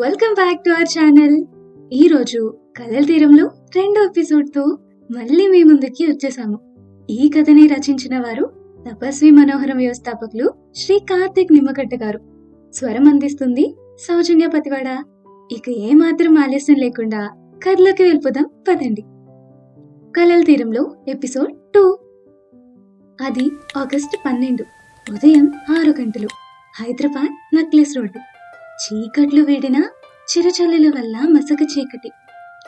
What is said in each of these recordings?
Back to our channel ఈ రోజు కథల తీరంలో రెండో ఎపిసోడ్తో మళ్ళీ మీ ముందుకి వచ్చేసాము. ఈ కథని రచించిన వారు తపస్వి మనోహరం వ్యవస్థాపకులు శ్రీ కార్తిక్ నిమ్మగడ్డ గారు. స్వరం అందిస్తుంది సౌజన్య పతివాడ. ఇక ఏమాత్రం ఆలస్యం లేకుండా కథలోకి వెళ్ళిపోదాం పదండి. కలల తీరంలో ఎపిసోడ్ టూ. అది ఆగస్టు పన్నెండు ఉదయం ఆరు గంటలు హైదరాబాద్ నక్లెస్ రోడ్డు. చీకట్లు వీడిన చిరుచల్లుల వల్ల మసక చీకటి.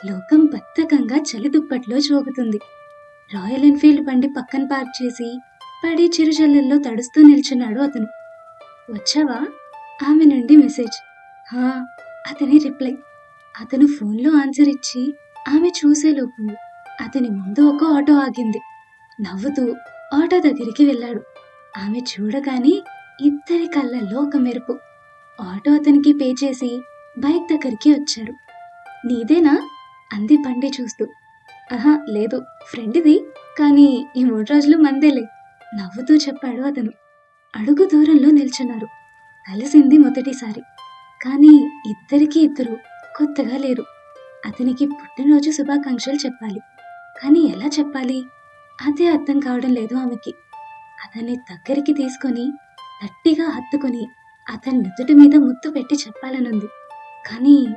లోకం బద్ధకంగా చలి దుప్పట్లో రాయల్ ఎన్ఫీల్డ్ బండి పక్కన పార్క్ చేసి పడి చిరుచల్లుల్లో తడుస్తూ నిల్చున్నాడు అతను. వచ్చావా? ఆమె నుండి మెసేజ్. హా అతని రిప్లై. అతను ఫోన్లో ఆన్సర్ ఇచ్చి ఆమె చూసేలోపు అతని ముందు ఒక ఆటో ఆగింది. నవ్వుతూ ఆటో దగ్గరికి వెళ్ళాడు. ఆమె చూడగానే ఇద్దరి కళ్ళల్లో ఒక మెరుపు. ఆటో అతనికి పే చేసి బైక్ దగ్గరికి వచ్చారు నీదేనా? అంది పండి చూస్తూ. ఆహా లేదు ఫ్రెండ్ది కానీ ఈ మూడు రోజులు మందేలే నవ్వుతూ చెప్పాడు అతను. అడుగు దూరంలో నిల్చున్నారు. కలిసింది మొదటిసారి. కానీ ఇద్దరికి ఇద్దరు కొత్తగా లేరు. అతనికి పుట్టినరోజు శుభాకాంక్షలు చెప్పాలి. కానీ ఎలా చెప్పాలి? అదే అర్థం కావడం లేదు ఆమెకి. అతన్ని దగ్గరికి తీసుకొని గట్టిగా హత్తుకొని అతని నుదుటి మీద ముద్దు పెట్టి చెప్పాలనుంది. కానీ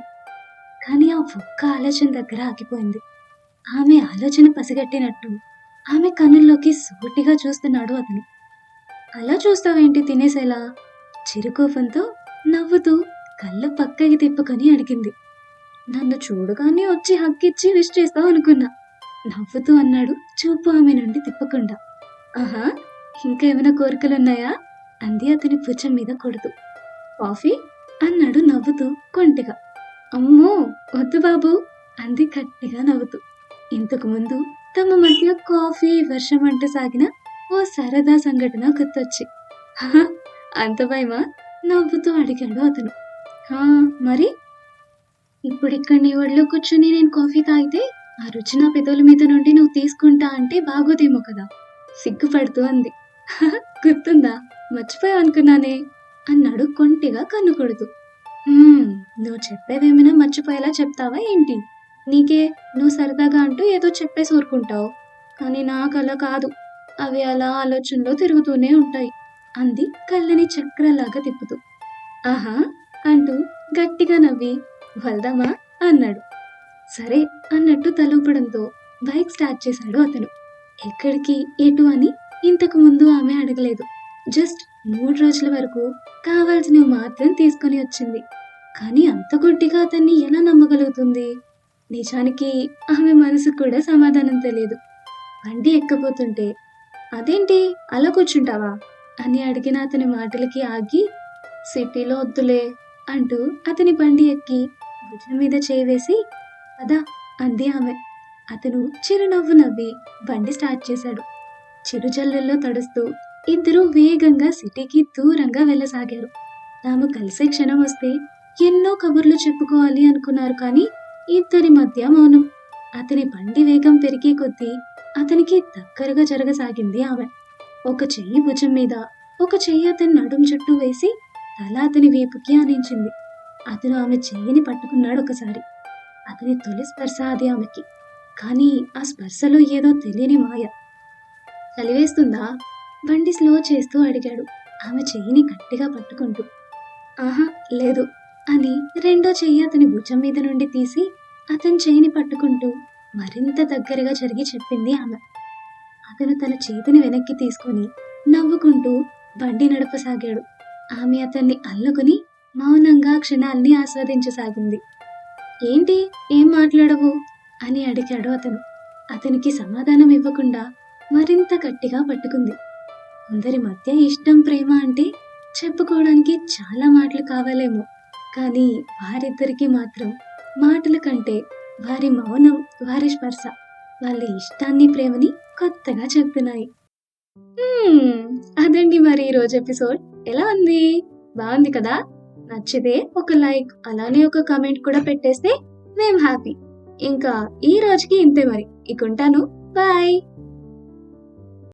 కానీ ఆ ఒక్క ఆలోచన దగ్గర ఆగిపోయింది. ఆమె ఆలోచన పసిగట్టినట్టు ఆమె కన్నుల్లోకి సూటిగా చూస్తున్నాడు అతను. అలా చూస్తావేంటి తినేసేలా? చిరుకోపంతో నవ్వుతూ కళ్ళు పక్కకి తిప్పుకొని అడిగింది. నన్ను చూడగానే వచ్చి హక్కిచ్చి విష్ చేస్తావు అనుకున్నా నవ్వుతూ అన్నాడు చూపు ఆమె నుండి తిప్పకుండా. ఆహా ఇంకా ఏమైనా కోరికలున్నాయా? అంది అతని భుజం మీద కొడుతూ. కాఫీ? అన్నాడు నవ్వుతూ కొంటిగా. అమ్మో వద్దు బాబు అంది గట్టిగా నవ్వుతూ. ఇంతకు ముందు తమ మధ్య కాఫీ వర్షం అంట సాగిన ఓ సరదా సంఘటన గుర్తొచ్చి. అంత భయమా? నవ్వుతూ అడిగాడు అతను. మరి? ఇప్పుడు ఇక్కడ నీ ఒళ్ళో కూర్చొని నేను కాఫీ తాగితే ఆ రుచి నా పెదవుల మీద నుండి నువ్వు తీసుకుంటా అంటే బాగోదేమో కదా? సిగ్గుపడుతూ అంది. గుర్తుందా? మర్చిపోయా అనుకున్నానే అన్నాడు కొంటిగా కన్నుకొడుతూ నువ్వు చెప్పేదేమైనా మర్చిపోయేలా చెప్తావా ఏంటి? నీకే నువ్వు సరదాగా అంటూ ఏదో చెప్పేసి ఊరుకుంటావు. కానీ నాకు అలా కాదు. అవి అలా ఆలోచనలో తిరుగుతూనే ఉంటాయి అంది కళ్ళని చక్రలాగా తిప్పుతూ. ఆహా అంటూ గట్టిగా నవ్వి వెళ్దామా? అన్నాడు. సరే అన్నట్టు తలూపడంతో బైక్ స్టార్ట్ చేశాడు అతను. ఎక్కడికి? ఎటు? అని ఇంతకు ముందు ఆమె అడగలేదు. జస్ట్ మూడు రోజుల వరకు కావాల్సినవి మాత్రం తీసుకొని వచ్చింది. కానీ అంత గుడ్డిగా అతన్ని ఎలా నమ్మగలుగుతుంది? నిజానికి ఆమె మనసు కూడా సమాధానం తెలియదు. బండి ఎక్కబోతుంటే అదేంటి? అలా కూర్చుంటావా? అని అడిగిన అతని మాటలకి ఆగి సిటీలో వద్దులే అంటూ అతని బండి ఎక్కి భుజం మీద చేవేసి పదా అదా అంది ఆమె. అతను చిరునవ్వు నవ్వి బండి స్టార్ట్ చేశాడు. చిరుజల్లుల్లో తడుస్తూ ఇద్దరూ వేగంగా సిటీకి దూరంగా వెళ్ళసాగారు. తాము కలిసే క్షణం వస్తే ఎన్నో కబుర్లు చెప్పుకోవాలి అనుకున్నారు కానీ ఇద్దరి మధ్య మౌనం. అతని బండి వేగం పెరిగే కొద్దీ అతనికి దగ్గరగా జరగసాగింది ఆమె. ఒక చెయ్యి భుజం మీద ఒక చెయ్యి అతని నడుం చుట్టూ వేసి తల అతని వీపుకి ఆనించింది. అతను ఆమె చెయ్యిని పట్టుకున్నాడు ఒకసారి. అతని తొలి స్పర్శ అది ఆమెకి. కానీ ఆ స్పర్శలో ఏదో తెలియని మాయ. చలివేస్తుందా బండి స్లో చేస్తూ అడిగాడు. ఆమె చెయ్యిని గట్టిగా పట్టుకుంటూ ఆహా లేదు అని రెండో చెయ్యి అతని భుజం మీద నుండి తీసి అతని చెయ్యిని పట్టుకుంటూ మరింత దగ్గరగా జరిగి చెప్పింది ఆమె. అతను తన చేతిని వెనక్కి తీసుకొని నవ్వుకుంటూ బండి నడపసాగాడు. ఆమె అతన్ని అల్లుకుని మౌనంగా క్షణాల్ని ఆస్వాదించసాగింది. ఏంటి? ఏం మాట్లాడవు? అని అడిగాడు అతను. అతనికి సమాధానం ఇవ్వకుండా మరింత గట్టిగా పట్టుకుంది. కొందరి మధ్య ఇష్టం ప్రేమ అంటే చెప్పుకోవడానికి చాలా మాటలు కావాలేమో. కానీ వారిద్దరికి మాత్రం మాటల కంటే వారి మౌనం వారి స్పర్శ వాళ్ళ ఇష్టాన్ని ప్రేమని కొత్తగా చెప్తున్నాయి అదండి మరి ఈ రోజు ఎపిసోడ్. ఎలా ఉంది? బాగుంది కదా? నచ్చితే ఒక లైక్ అలానే ఒక కమెంట్ కూడా పెట్టేస్తే మేం హ్యాపీ. ఇంకా ఈ రోజుకి ఇంతే మరి. ఇక ఉంటాను. బాయ్.